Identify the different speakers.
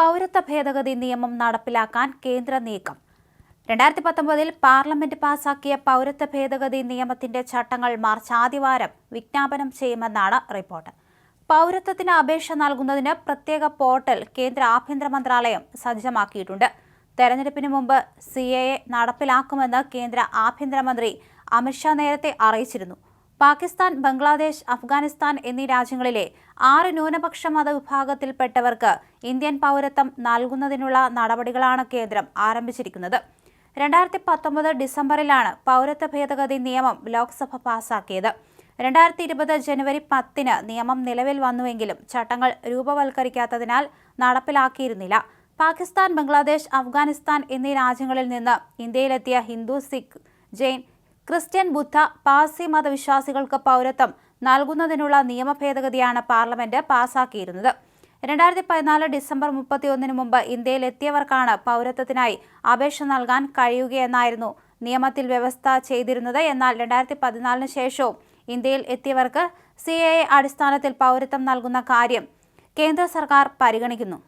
Speaker 1: പൗരത്വ ഭേദഗതി നിയമം നടപ്പിലാക്കാൻ കേന്ദ്ര നീക്കം. രണ്ടായിരത്തി പത്തൊമ്പതിൽ പാർലമെന്റ് പാസാക്കിയ പൗരത്വ ഭേദഗതി നിയമത്തിന്റെ ചട്ടങ്ങൾ മാർച്ച് ആദ്യവാരം വിജ്ഞാപനം ചെയ്യുമെന്നാണ് റിപ്പോർട്ട്. പൗരത്വത്തിന് അപേക്ഷ നൽകുന്നതിന് പ്രത്യേക പോർട്ടൽ കേന്ദ്ര ആഭ്യന്തര മന്ത്രാലയം സജ്ജമാക്കിയിട്ടുണ്ട്. തെരഞ്ഞെടുപ്പിന് മുമ്പ് സി എ നടപ്പിലാക്കുമെന്ന് കേന്ദ്ര ആഭ്യന്തരമന്ത്രി അമിത്ഷാ നേരത്തെ അറിയിച്ചിരുന്നു. പാകിസ്ഥാൻ ബംഗ്ലാദേശ് അഫ്ഗാനിസ്ഥാൻ എന്നീ രാജ്യങ്ങളിലെ ആറ് ന്യൂനപക്ഷ മതവിഭാഗത്തിൽപ്പെട്ടവർക്ക് ഇന്ത്യൻ പൗരത്വം നൽകുന്നതിനുള്ള നടപടികളാണ് കേന്ദ്രം ആരംഭിച്ചിരിക്കുന്നത്. രണ്ടായിരത്തി പത്തൊമ്പത് ഡിസംബറിലാണ് പൗരത്വ ഭേദഗതി നിയമം ലോക്സഭ പാസാക്കിയത്. രണ്ടായിരത്തി ഇരുപത് ജനുവരി പത്തിന് നിയമം നിലവിൽ വന്നുവെങ്കിലും ചട്ടങ്ങൾ രൂപവൽക്കരിക്കാത്തതിനാൽ നടപ്പിലാക്കിയിരുന്നില്ല. പാകിസ്ഥാൻ ബംഗ്ലാദേശ് അഫ്ഗാനിസ്ഥാൻ എന്നീ രാജ്യങ്ങളിൽ നിന്ന് ഇന്ത്യയിലെത്തിയ ഹിന്ദു സിഖ് ജെയിൻ ക്രിസ്ത്യൻ ബുദ്ധ പാസി മതവിശ്വാസികൾക്ക് പൗരത്വം നൽകുന്നതിനുള്ള നിയമ ഭേദഗതിയാണ് പാർലമെന്റ് പാസാക്കിയിരുന്നത്. രണ്ടായിരത്തി പതിനാല് ഡിസംബർ മുപ്പത്തിയൊന്നിന് മുമ്പ് ഇന്ത്യയിൽ എത്തിയവർക്കാണ് പൗരത്വത്തിനായി അപേക്ഷ നൽകാൻ കഴിയുകയെന്നായിരുന്നു നിയമത്തിൽ വ്യവസ്ഥ ചെയ്തിരുന്നത്. എന്നാൽ രണ്ടായിരത്തി പതിനാലിന് ശേഷവും ഇന്ത്യയിൽ എത്തിയവർക്ക് സി അടിസ്ഥാനത്തിൽ പൗരത്വം നൽകുന്ന കാര്യം കേന്ദ്ര സർക്കാർ പരിഗണിക്കുന്നു.